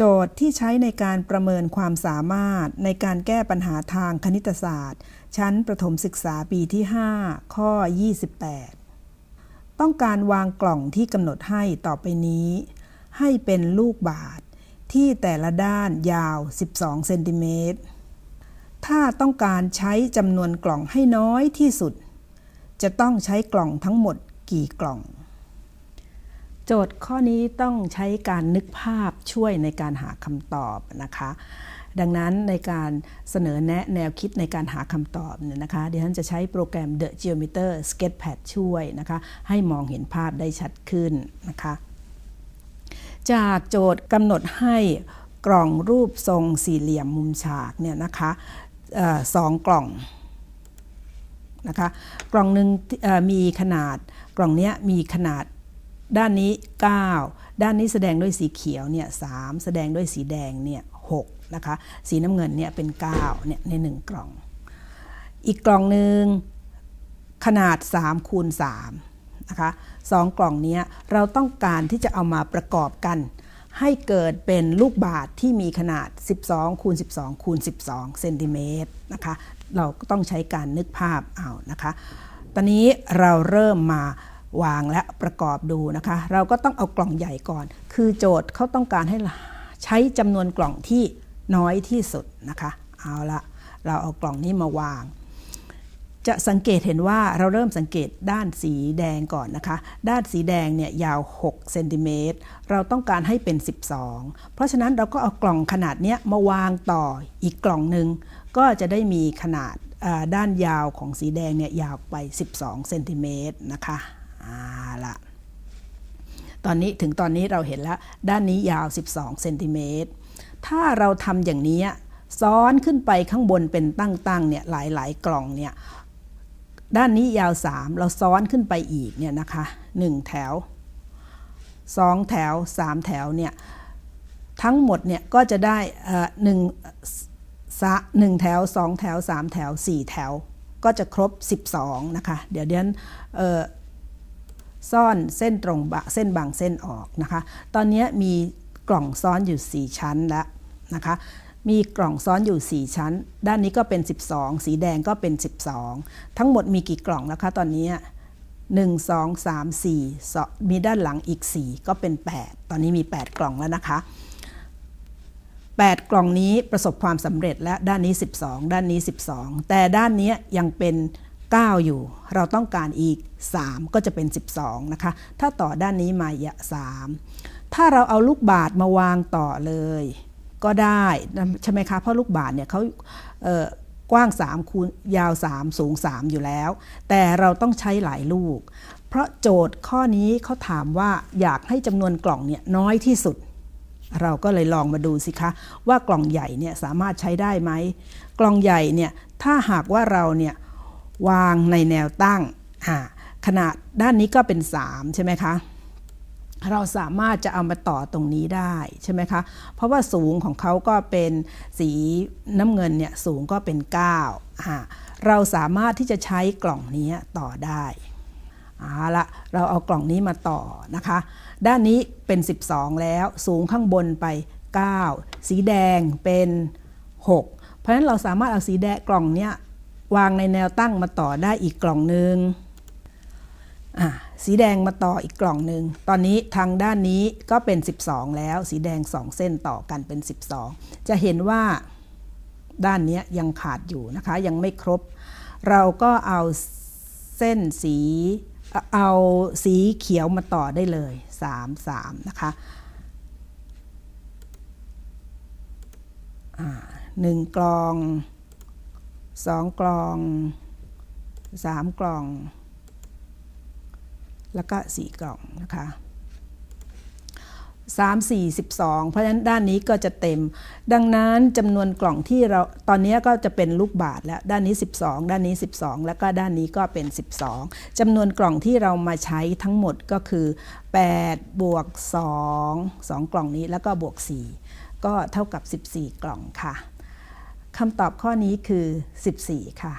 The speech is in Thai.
โจทย์ที่ใช้ในการประเมินความสามารถในการแก้ปัญหาทางคณิตศาสตร์ ชั้นประถมศึกษาปีที่ 5 ข้อ 28 ต้องการวางกล่องที่กำหนดให้ต่อไปนี้ ให้เป็นลูกบาศก์ที่แต่ละด้านยาว 12 เซนติเมตร ถ้าต้องการใช้จำนวนกล่องให้น้อยที่สุด จะต้องใช้กล่องทั้งหมดกี่กล่อง โจทย์ข้อนี้ต้องใช้การนึกภาพช่วยในการหาคำตอบนะคะ ดังนั้นในการเสนอแนะแนวคิดในการหาคำตอบเนี่ยนะคะดิฉันจะใช้โปรแกรม The Geometer Sketchpad ช่วยนะคะ ให้มองเห็นภาพได้ชัดขึ้นนะคะ จากโจทย์กำหนดให้กล่องรูปทรงสี่เหลี่ยมมุมฉากเนี่ยนะคะออสองกล่องนะคะกล่องหนึ่งมีขนาดกล่องเนี้ยมีขนาด ด้านนี้ 9 ด้านนี้แสดงด้วยสีเขียวเนี่ยสแสดงด้วยสีแดงเนี่ย6นะคะสีน้ำเงินเนี่ยเป็น9เนี่ยใน 1 กล่อง อีกกล่องหนึ่งขนาด3คูณ3นะคะสองกล่องเนี้ยเราต้องการที่จะเอามาประกอบกัน ให้เกิดเป็นลูกบาศก์ที่มีขนาด 12คูณ12คูณ12เซนติเมตรนะคะเราก็ต้องใช้การนึกภาพเอานะคะ ตอนนี้เราเริ่มมา วางและประกอบดูนะคะ เราก็ต้องเอากล่องใหญ่ก่อน คือโจทย์เขาต้องการให้ใช้จำนวนกล่องที่น้อยที่สุดนะคะ เอาละเราเอากล่องนี้มาวาง จะสังเกตเห็นว่าเราเริ่มสังเกตด้านสีแดงก่อนนะคะ ด้านสีแดงเนี่ยยาว6เซนติเมตรเราต้องการให้เป็น 12 เพราะฉะนั้นเราก็เอากล่องขนาดเนี้ยมาวางต่ออีกกล่องหนึ่งก็จะได้มีขนาดด้านยาวของสีแดงเนี่ยยาวไป 12เซนติเมตรนะคะ ละตอนนี้ถึงตอนนี้เราเห็นแล้ว ด้านนี้ยาว 12 เซนติเมตร ถ้าเราทำอย่างนี้ซ้อนขึ้นไปข้างบนเป็นตั้งๆเนี่ยหลายๆ กล่องเนี่ยด้านนี้ยาว 3 เราซ้อนขึ้นไปอีกเนี่ยนะคะ 1 แถว 2 แถว 3 แถวเนี่ยทั้งหมดเนี่ยก็จะได้หนึ่งสะหนึ่งแถว 2 แถว 3 แถว 4 แถว ก็จะครบ 12 นะคะ เดี๋ยวเดี๋ยวเอ่อ ซ่อนเส้นตรงบะเส้นบางเส้นออกนะคะ ตอนนี้มีกล่องซ้อนอยู่ 4 ชั้นแล้วนะคะ มีกล่องซ้อนอยู่ 4 ชั้น ด้านนี้ก็เป็น 12 สีแดงก็เป็น 12 ทั้งหมดมีกี่กล่องนะคะตอนนี้1 2 3 4สองมีด้านหลังอีก 4 ก็เป็น 8 ตอนนี้มี 8 กล่องแล้วนะคะ 8 กล่องนี้ประสบความสำเร็จและด้านนี้ 12 ด้านนี้ 12 แต่ด้านนี้ยังเป็น 9 อยู่ เราต้องการอีก 3 ก็จะเป็น 12 นะคะ ถ้าต่อด้านนี้มาอย่า3ถ้าเราเอาลูกบาศก์มาวางต่อเลย ก็ได้ใช่ไหมคะ เพราะลูกบาศก์เนี่ยเขาเกว้าง3คูณยาว 3 สูง 3 อยู่แล้ว แต่เราต้องใช้หลายลูก เพราะโจทย์ข้อนี้เขาถามว่าอยากให้จำนวนกล่องเนี่ยน้อยที่สุด เราก็เลยลองมาดูสิคะ ว่ากล่องใหญ่เนี่ยสามารถใช้ได้ไหม กล่องใหญ่เนี่ยถ้าหากว่าเราเนี่ย วางในแนวตั้งขนาดด้านนี้ก็เป็น 3 ใช่ไหมคะ เราสามารถจะเอามาต่อตรงนี้ได้ใช่ไหมคะ เพราะว่าสูงของเขาก็เป็นสีน้ำเงินเนี่ยสูงก็เป็น9อ่าเราสามารถที่จะใช้กล่องนี้ต่อได้เอาละเราเอากล่องนี้มาต่อนะคะ ด้านนี้เป็น 12 แล้วสูงข้างบนไป 9 สีแดงเป็น 6 เพราะฉะนั้นเราสามารถเอาสีแดงกล่องเนี้ย วางในแนวตั้งมาต่อได้อีกกล่องหนึ่งสีแดงมาต่ออีกกล่องหนึ่ง ตอนนี้ทางด้านนี้ก็เป็น 12 แล้ว สีแดง 2 เส้นต่อกันเป็น 12 จะเห็นว่าด้านนี้ยังขาดอยู่นะคะ ยังไม่ครบ เราก็เอาเส้นสีเอาสีเขียวมาต่อได้เลย 3 3 นะคะหนึ่งกล่อง สองกล่องสามกล่อง แล้วก็สี่กล่องนะคะสามสี่สิบสองเพราะฉะนั้นด้านนี้ก็จะเต็ม ดังนั้นจำนวนกล่องที่เราตอนนี้ก็จะเป็นลูกบาทแล้วด้านนี้ 12 ด้านนี้ 12 แล้วก็ด้านนี้ก็เป็น 12จำนวนกล่องที่เรามาใช้ทั้งหมดก็คือ8บวก2 2 กล่องนี้แล้วก็บวก 4 ก็เท่ากับ 14 กล่องค่ะ คำตอบข้อนี้คือ 14 ค่ะ